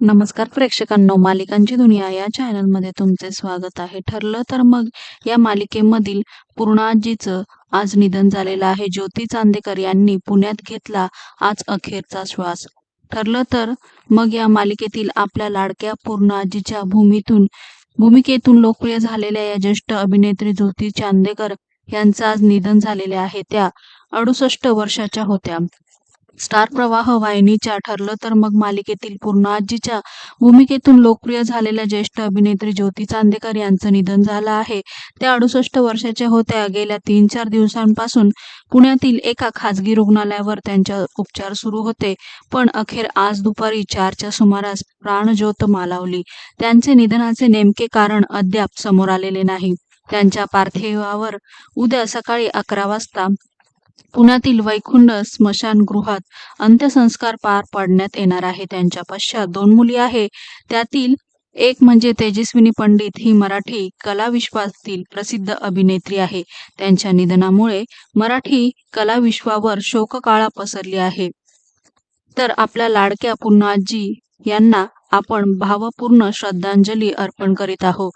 नमस्कार प्रेक्षकांनो मालिकांची दुनिया या चॅनलमध्ये तुमचे स्वागत आहे. ठरलं तर मग या मालिकेमधील पूर्णाजीचं आज निधन झालेलं आहे. ज्योती चांदेकर यांनी पुण्यात घेतला आज अखेरचा श्वास. ठरलं तर मग या मालिकेतील आपल्या लाडक्या पूर्णाजीच्या भूमीतून भूमिकेतून लोकप्रिय झालेल्या या ज्येष्ठ अभिनेत्री ज्योती चांदेकर यांचं आज निधन झालेले आहे. त्या अडुसष्ट वर्षाच्या होत्या. स्टार प्रवाह वाहिनीच्या ठरलं तर मग मालिकेतील पूर्ण आजीच्या भूमिकेतून लोकप्रिय झालेल्या ज्येष्ठ अभिनेत्री ज्योती चांदेकर यांचं निधन झालं आहे. त्या अडुसष्ट वर्षाच्या होत्या. गेल्या तीन चार दिवसांपासून पुण्यातील एका खाजगी रुग्णालयावर त्यांच्या उपचार सुरू होते. पण अखेर आज दुपारी चारच्या सुमारास प्राणज्योत मालावली. त्यांचे निधनाचे नेमके कारण अद्याप समोर आलेले नाही. त्यांच्या पार्थिवावर उद्या सकाळी अकरा वाजता पुण्यातील वैकुंठ स्मशानगृहात अंत्यसंस्कार पार पाडण्यात येणार आहे. त्यांच्या पश्चात दोन मुली आहे त्यातील एक म्हणजे तेजस्विनी पंडित. ही मराठी कलाविश्वातील प्रसिद्ध अभिनेत्री आहे. त्यांच्या निधनामुळे मराठी कलाविश्वावर शोककाळा पसरली आहे. तर आपल्या लाडक्या पुन्हाजी यांना आपण भावपूर्ण श्रद्धांजली अर्पण करीत आहोत.